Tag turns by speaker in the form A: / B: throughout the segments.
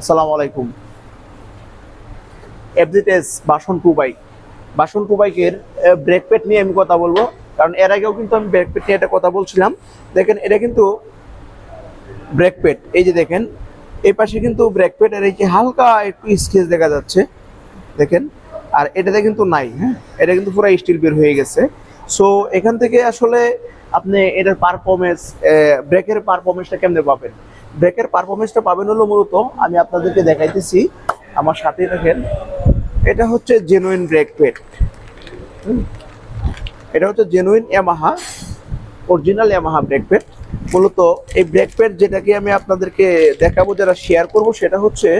A: আসসালামু আলাইকুম। FZS version two bike version two বাইকের ব্রেক প্যাড নিয়ে আমি কথা বলব। কারণ এর আগেও কিন্তু আমি ব্রেক প্যাড নিয়ে একটা কথা বলছিলাম। দেখেন, এটা কিন্তু ব্রেক প্যাড এই যে দেখেন এই পাশে কিন্তু ব্রেক প্যাড এর এই যে হালকা একটু স্কেচ দেখা যাচ্ছে। দেখেন, আর এটাতে কিন্তু নাই হ্যাঁ? এটা কিন্তু পুরো স্টিল বের হয়ে গেছে। সো এখান থেকে আসলে আপনি এটার পারফরমেন্স ব্রেকের পারফরমেন্সটা কেমনে পাবেন? ব্রেকের পারফরমেন্সটা পাবেন হলো মূলত, আমি আপনাদেরকে দেখাইতেছি, আমার সাথে দেখেন। এটা হচ্ছে জেনুইন ব্রেক পেট এটা হচ্ছে genuine Yamaha original Yamaha brake pad মূলত এই ব্রেক প্যাড যেটাকে আমি আপনাদেরকে দেখাবো, যারা শেয়ার করব, সেটা হচ্ছে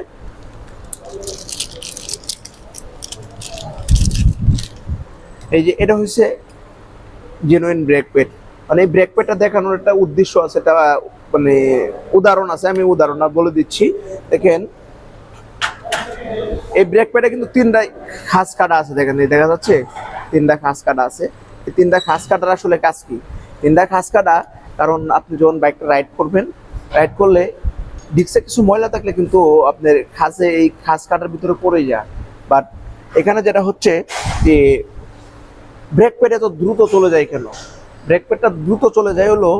A: এই যে, এটা হচ্ছে জেনুইন ব্রেক প্যাড মানে এই ব্রেক প্যাডটা দেখানোর একটা উদ্দেশ্য আছে, এটা মানে উদাহরণ আছে, আমি উদাহরণ বলে দিচ্ছি। দেখেন, এই ব্রেক প্যাডে কিন্তু তিনটা খাস কাটা আছে, দেখেন দেখা যাচ্ছে? তিনটা খাস কাটা আছে। এই তিনটা খাস কাটার আসলে কাজ কি? তিনটা খাস কাটা, কারণ আপনি যখন বাইকটা রাইড করবেন রাইড করলে ডিক্সে কিছু ময়লা থাকলে কিন্তু আপনার খাসে, এই খাস কাটার ভিতরে পড়ে যায়। বাট এখানে যেটা হচ্ছে যে ব্রেক প্যাড এত দ্রুত চলে যায় কেন? ব্রেক প্যাডটা দ্রুত চলে যায় হলো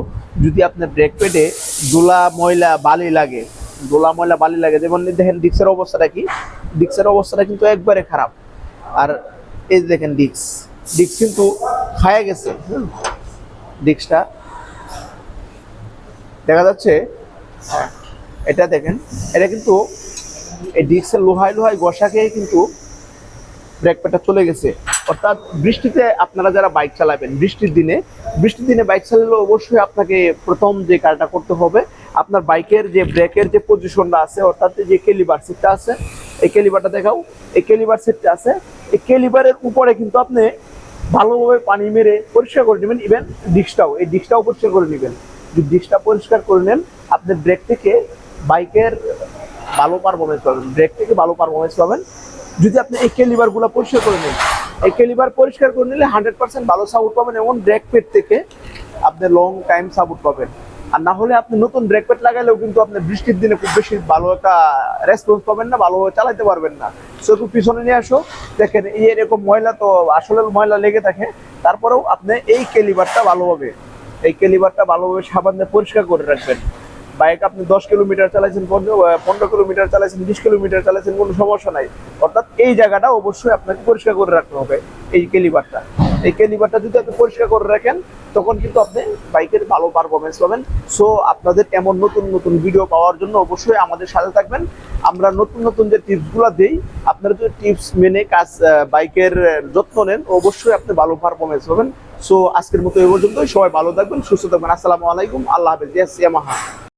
A: যদি আপনার ব্রেক প্যাডে দোলা ময়লা বালি লাগে, দোলা ময়লা বালি লাগে, যেমন দেখেন ডিক্সের অবস্থাটা কি? ডিক্সের অবস্থাটা কিন্তু একবারে খারাপ। আর এই দেখেন ডিক্স ডিক্স কিন্তু খায়া গেছে। ডিক্সটা দেখা যাচ্ছে, এটা দেখেন, এটা কিন্তু এই ডিক্সের লোহায় লোহায় গসা খেয়ে কিন্তু ব্রেক প্যাডটা চলে গেছে। অর্থাৎ বৃষ্টিতে আপনারা যারা বাইক চালাবেন, বৃষ্টির দিনে বৃষ্টির দিনে বাইক চালালে অবশ্যই আপনাকে প্রথম যে কাজটা করতে হবে, আপনার বাইকের যে ব্রেকের যে পজিশনটা আছে, অর্থাৎ যে কেলিবার সেটটা আছে, এই কেলিবারটা দেখাও, এই কেলিবার সেটটা আছে, এই কেলিবারের উপরে কিন্তু আপনি ভালোভাবে পানি মেরে পরিষ্কার করে নেবেন ইভেন ডিস্কটাও এই ডিস্কটাও পরিষ্কার করে নেবেন। যদি ডিস্কটা পরিষ্কার করে নেন আপনার ব্রেক থেকে বাইকের ভালো পারফরমেন্স পাবেন ব্রেক থেকে ভালো পারফরমেন্স পাবেন। যদি আপনি এই কেলিবারগুলো পরিষ্কার করে নেন এই কেলিবার পরিষ্কার করে নিলে হান্ড্রেড পার্সেন্ট ভালো সাপোর্ট পাবেন এবং ব্রেক প্যাড থেকে আপনি লং টাইম সাপোর্ট পাবেন। আর না হলে আপনি নতুন ব্রেক প্যাড লাগাইলেও কিন্তু আপনি বৃষ্টির দিনে খুব বেশি ভালো একটা রেসপন্স পাবেন না, ভালোভাবে চালাতে পারবেন না। সো একটু পিছনে নিয়ে আসো। দেখেন, এই এরকম ময়লা তো আসলে ময়লা লেগে থাকে। তারপরেও আপনি এই কেলিবারটা ভালোভাবে, এই কেলিবারটা ভালোভাবে সাবান দিয়ে পরিষ্কার করে রাখবেন। বাইক আপনি দশ কিলোমিটার চালাইছেন, পনেরো কিলোমিটার চালাইছেন, বিশ কিলোমিটার চালাইছেন, কোনো সমস্যা নাই। অর্থাৎ এই জায়গাটা অবশ্যই আপনাকে পরিষ্কার করে রাখতে হবে, এই কেলিবারটা এই কেলিবারটা যদি আপনি পরিষ্কার করে রাখেন, তখন কিন্তু আপনি বাইকের ভালো পারফরমেন্স পাবেন। সো আপনাদের এমন নতুন নতুন ভিডিও পাওয়ার জন্য অবশ্যই আমাদের সাথে থাকবেন। আমরা নতুন নতুন যে টিপসগুলো দিই, আপনারা যদি টিপস মেনে কাজ বাইকের যত্ন নেন, অবশ্যই আপনি ভালো পারফরমেন্স পাবেন। সো আজকের মতো এ পর্যন্তই। সবাই ভালো থাকবেন, সুস্থ থাকবেন। আসসালামু আলাইকুম। আল্লাহ হাফেজ। ইয়াস ইয়ামাহা।